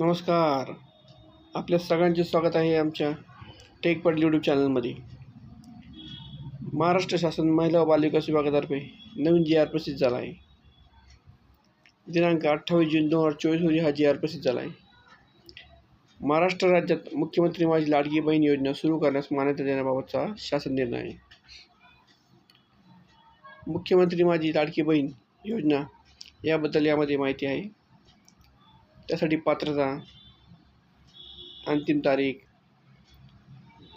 नमस्कार. आपल्या सगळ्यांचे स्वागत आहे आमच्या टेकपट यूट्यूब चॅनलमध्ये. महाराष्ट्र शासन महिला व बालविकास विभागातर्फे नवीन जी आर प्रसिद्ध झाला आहे. दिनांक अठ्ठावीस जून दोन हजार चोवीस रोजी हा जी आर प्रसिद्ध झाला आहे. महाराष्ट्र राज्यात मुख्यमंत्री माझी लाडकी बहीण योजना सुरू करण्यास मान्यता देण्याबाबतचा शासन निर्णय आहे. मुख्यमंत्री माझी लाडकी बहीण योजना याबद्दल यामध्ये माहिती आहे. त्यासाठी पात्रता अंतिम तारीख.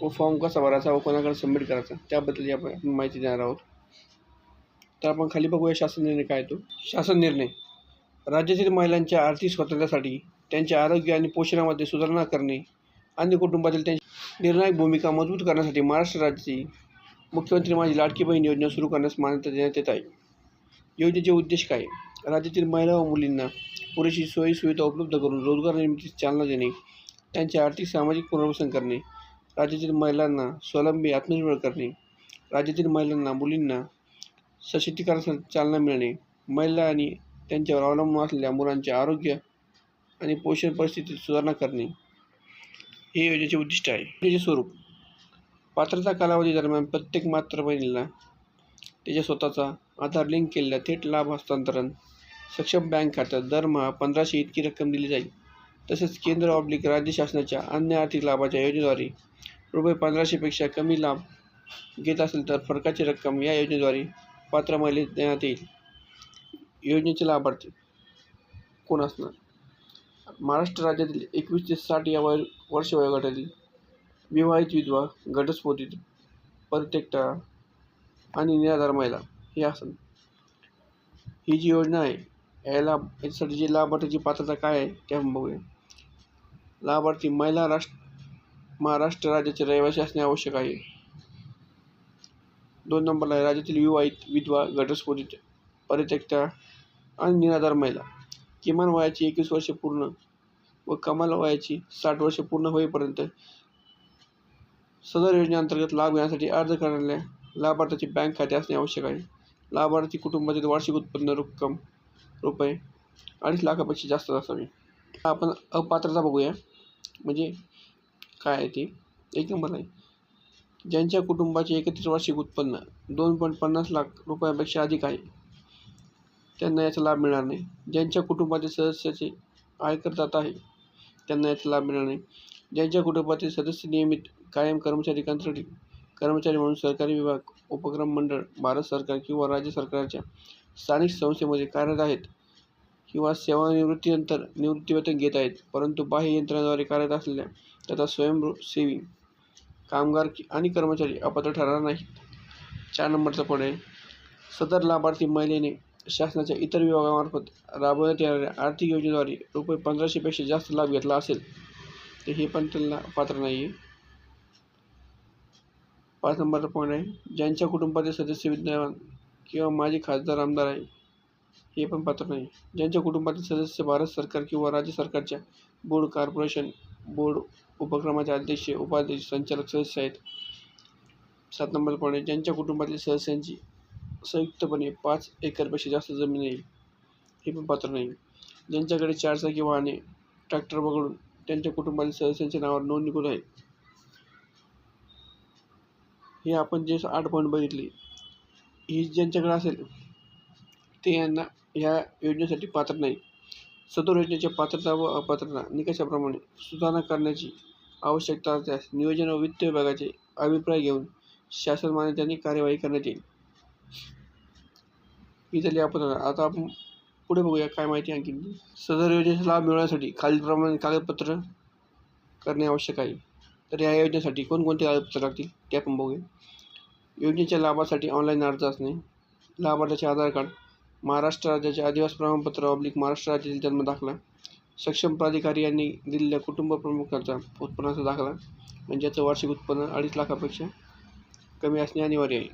व फॉर्म कसा भरायचा व कोणाकडे सबमिट करायचा त्याबद्दल आपण आपण माहिती देणार आहोत. तर आपण खाली बघूया शासन निर्णय काय तो. शासन निर्णय. राज्यातील महिलांच्या आर्थिक स्वातंत्र्यासाठी त्यांच्या आरोग्य आणि पोषणामध्ये सुधारणा करणे आणि कुटुंबातील त्यांची निर्णायक भूमिका मजबूत करण्यासाठी महाराष्ट्र राज्याची मुख्यमंत्री माझी लाडकी बहीण योजना सुरू करण्यास मान्यता देण्यात येत आहे. योजनेचे उद्देश काय? राज्यातील महिला व मुलींना पुरेशी सोयीसुविधा उपलब्ध करून रोजगार निर्मितीस चालना देणे त्यांचे आर्थिक सामाजिक पुनर्वसन करणे राज्यातील महिलांना स्वावलंबी आत्मनिर्भर करणे राज्यातील महिलांना मुलींना सशक्तीकरणासाठी चालना मिळणे महिला आणि त्यांच्यावर अवलंबून असलेल्या मुलांचे आरोग्य आणि पोषण परिस्थितीत सुधारणा करणे हे योजनेचे उद्दिष्ट आहे. योजनेचे स्वरूप. पात्रता कालावधी दरम्यान प्रत्येक मात्र बहिणीला त्याच्या स्वतःचा आधार लिंक केलेला थेट लाभ हस्तांतरण सक्षम बँक खात्यात दरमहा पंधराशे इतकी रक्कम दिली जाईल. तसेच केंद्र ऑब्लिक राज्य शासनाच्या अन्य आर्थिक लाभाच्या योजनेद्वारे रुपये पंधराशेपेक्षा कमी लाभ घेत असेल तर फरकाची रक्कम या योजनेद्वारे पात्र महिलेस देण्यात येईल. योजनेचे लाभार्थी कोण असणार? महाराष्ट्र राज्यातील एकवीस ते साठ या वय वर्ष वयोगटातील विवाहित विधवा घटस्फोटित परित्यक्ता आणि निराधार महिला हे आसन ही जी योजना आहे ह्याला याच्यासाठी जी लाभार्थीची पात्रता काय आहे ते आपण बघूया. लाभार्थी महिला राष्ट्र महाराष्ट्र राज्याचे रहिवासी असणे आवश्यक आहे. दोन नंबरला आहे राज्यातील विवाहित विधवा घटस्फोटित परित्यक्ता आणि निराधार महिला. किमान वयाची एकवीस वर्षे पूर्ण व कमाल वयाची साठ वर्षे पूर्ण होईपर्यंत सदर योजनेअंतर्गत लाभ घेण्यासाठी अर्ज करणाऱ्या लाभार्थ्याचे बँक खाते असणे आवश्यक आहे. लाभार्थी कुटुंबातील वार्षिक उत्पन्न रक्कम रुपये. अडीच लाखापेक्षा जास्त असावी. आपण अपात्रता बघूया. म्हणजे काय आहे ते? एक नंबर आहे. ज्यांच्या कुटुंबाचे एकत्रित वार्षिक उत्पन्न दोन पॉईंट पन्नास लाख रुपयापेक्षा अधिक आहे त्यांना याचा लाभ मिळणार नाही. ज्यांच्या कुटुंबातील सदस्याचे आयकरदाता आहे त्यांना याचा लाभ मिळणार नाही. ज्यांच्या कुटुंबातील सदस्य नियमित कायम कर्मचारी कंत्राटी कर्मचारी म्हणून सरकारी विभाग उपक्रम मंडळ भारत सरकार किंवा राज्य सरकारच्या स्थानिक संस्थेमध्ये कार्यरत आहेत किंवा सेवानिवृत्तीनंतर निवृत्तीवेतन घेत आहेत परंतु बाह्य यंत्रणाद्वारे कार्यरत असलेल्या तथा स्वयंसेवी कामगार आणि कर्मचारी अपात्र ठरणार नाहीत. चार नंबरचा पुढे आहे. सदर लाभार्थी महिलेने शासनाच्या इतर विभागामार्फत राबवण्यात येणाऱ्या आर्थिक योजनेद्वारे रुपये पंधराशेपेक्षा जास्त लाभ घेतला असेल तर हे पण त्यांना पात्र नाही आहे पाच नंबरचा पॉईंट आहे. ज्यांच्या कुटुंबातील सदस्य विद्यमान किंवा माजी खासदार आमदार आहे हे पण पात्र नाही. ज्यांच्या कुटुंबातील सदस्य भारत सरकार किंवा राज्य सरकारच्या बोर्ड कॉर्पोरेशन बोर्ड उपक्रमाचे अध्यक्ष उपाध्यक्ष संचालक सदस्य आहेत. सात नंबरपणे ज्यांच्या कुटुंबातील सदस्यांची संयुक्तपणे पाच एकरपेक्षा जास्त जमीन आहे हे पण पात्र नाही. ज्यांच्याकडे चारचाकी वाहने ट्रॅक्टर वगळून त्यांच्या कुटुंबातील सदस्यांच्या नावावर नोंदणीकृत आहे हे आपण जे आठ पॉईंट बघितले ही ज्यांच्याकडे असेल ते यांना ह्या योजनेसाठी पात्र नाही. सदर योजनेच्या पात्रता व अपात्रता निकषाप्रमाणे सुधारणा करण्याची आवश्यकता असल्यास नियोजन व वित्त विभागाचे अभिप्राय घेऊन शासन मान्यतांनी कार्यवाही करण्यात येईल. ही झाली आपण आता आपण पुढे बघूया काय माहिती आणखी. सदर योजनेचा लाभ मिळवण्यासाठी खालीलप्रमाणे कागदपत्र करणे आवश्यक आहे. तर या योजनेसाठी कोणकोणते कागदपत्र लागतील ते आपण बघूया. योजनेच्या लाभासाठी ऑनलाईन अर्ज असणे. लाभार्थ्याचे आधार कार्ड महाराष्ट्र राज्याचे आदिवासी प्रमाणपत्र ऑब्लिक महाराष्ट्र राज्यातील जन्म दाखला सक्षम प्राधिकारी यांनी दिलेल्या कुटुंब प्रमुखाचा उत्पन्नाचा दाखला म्हणजे ज्याचं वार्षिक उत्पन्न अडीच लाखापेक्षा कमी असणे अनिवार्य आहे.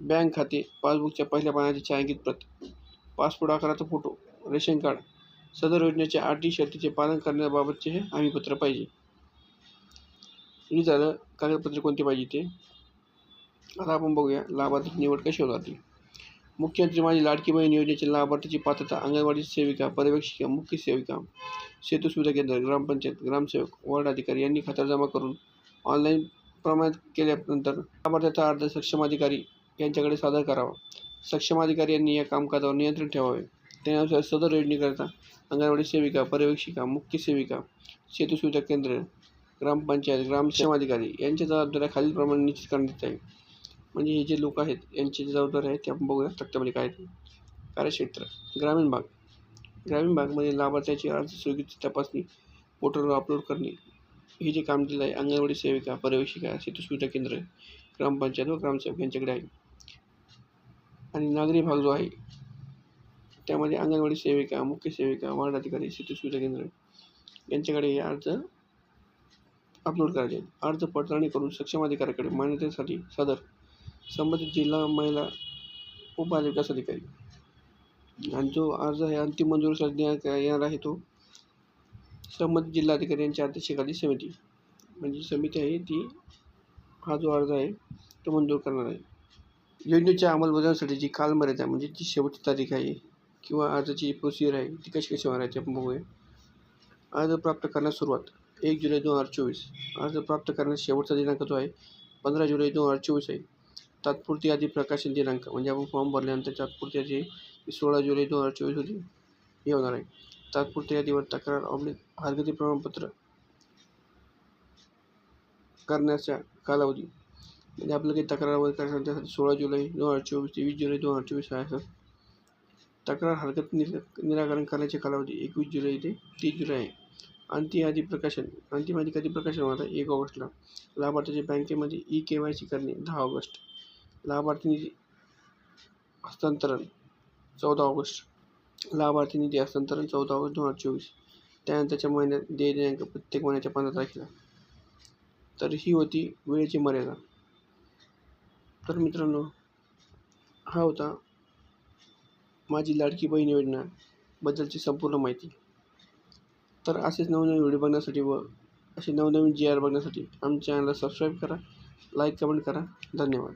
बँक खाते पासबुकच्या पहिल्या पानाची छायांकित प्रत पासपोर्ट आकाराचा फोटो रेशन कार्ड सदर योजनेच्या अटी शर्तीचे पालन करण्याबाबतचे हे हमीपत्र पाहिजे. हे झालं कागदपत्रे कोणती पाहिजे ते? आता आपण बघूया लाभार्थी निवड कशी होणार मुख्यमंत्री माझी लाडकी बहीण योजनेची लाभार्थीची पात्रता अंगणवाडी सेविका पर्यवेक्षिका मुख्य सेविका सेतू सुविधा केंद्र ग्रामपंचायत ग्रामसेवक वॉर्ड अधिकारी यांनी खात्यावर जमा करून ऑनलाईन प्रमाणित केल्यानंतर लाभार्थ्याचा अर्ज सक्षम अधिकारी यांच्याकडे सादर करावा. सक्षम अधिकारी यांनी या कामकाजावर नियंत्रण ठेवावे. त्यानुसार सदर योजनेकरिता अंगणवाडी सेविका पर्यवेक्षिका मुख्य सेविका सेतू सुविधा केंद्र ग्रामपंचायत ग्रामक्षेम अधिकारी यांच्या जबाबदाऱ्या खालीलप्रमाणे निश्चित करण्यात येईल म्हणजे हे जे लोक आहेत यांची जी जबाबदारी आहे ते आपण बघूया तक्त्यामध्ये काय आहे. कार्यक्षेत्र. ग्रामीण भाग. ग्रामीण भागमध्ये लाभार्थ्याची अर्ज स्वीकृती तपासणी पोर्टलवर अपलोड करणे. हे जे काम दिलं आहे अंगणवाडी सेविका पर्यवेक्षिका शेती सुविधा केंद्र ग्रामपंचायत व ग्रामसेवक यांच्याकडे आहे. आणि नागरी भाग जो आहे त्यामध्ये अंगणवाडी सेविका मुख्य सेविका वार्ड अधिकारी शेती सुविधा केंद्र यांच्याकडे हे अर्ज अपलोड करायचे अर्ज पडताळणी करून सक्षम अधिकाऱ्याकडे मान्यतेसाठी सादर संबंधित जिल्हा महिला उपविकास अधिकारी. आणि जो अर्ज आहे अंतिम मंजुरीसाठी देण्यात येणार आहे तो संबंधित जिल्हाधिकारी यांच्या अध्यक्षतेखाली समिती. म्हणजे समिती आहे ती हा जो अर्ज आहे तो मंजूर करणार आहे. योजनेच्या अंमलबजावणीसाठी जी कालमर्यादा म्हणजे जी शेवटची तारीख आहे किंवा अर्जाची जी प्रोसिजर आहे ती कशी कशी होणार आहे ते आपण बघूया. अर्ज प्राप्त करण्यास सुरुवात एक जुलै दोन हजार चोवीस. अर्ज प्राप्त करण्यास शेवटचा दिनांक जो आहे पंधरा जुलै दोन हजार चोवीस आहे. तात्पुरती यादी प्रकाशन दिनांक म्हणजे आपण फॉर्म भरल्यानंतर तात्पुरती यादी सोळा जुलै दोन हजार चोवीस होती हे होणार आहे. तात्पुरती यादीवर तक्रार ऑब्लिक हरकती प्रमाणपत्र करण्याचा कालावधी म्हणजे आपलं काही तक्रार वगैरे करायचं त्यासाठी सोळा जुलै दोन हजार चोवीस ते वीस जुलै दोन हजार चोवीस आहे असं. तक्रार हरकत निर निराकरण करण्याचे कालावधी एकवीस जुलै ते तीस जुलै आहे. अंतिम यादी प्रकाशन अंतिम यादी कधी प्रकाशन होणार आहे? एक ऑगस्टला. लाभार्थ्याच्या बँकेमध्ये ई के वाय सी करणे दहा ऑगस्ट. लाभार्थी निधी हस्तांतरण चौदा ऑगस्ट. लाभार्थी निधी हस्तांतरण चौदा ऑगस्ट दोन हजार चोवीस. त्यानंतरच्या महिन्यात देय दिनांक प्रत्येक महिन्याच्या पंधरा तारखेला. तर ही होती वेळेची मर्यादा. तर मित्रांनो हा होता माझी लाडकी बहीण योजनाबद्दलची संपूर्ण माहिती. तर असेच नवनवीन व्हिडिओ बघण्यासाठी व असे नवनवीन जी आर बघण्यासाठी आमच्या चॅनलला सबस्क्राईब करा लाईक कमेंट करा. धन्यवाद.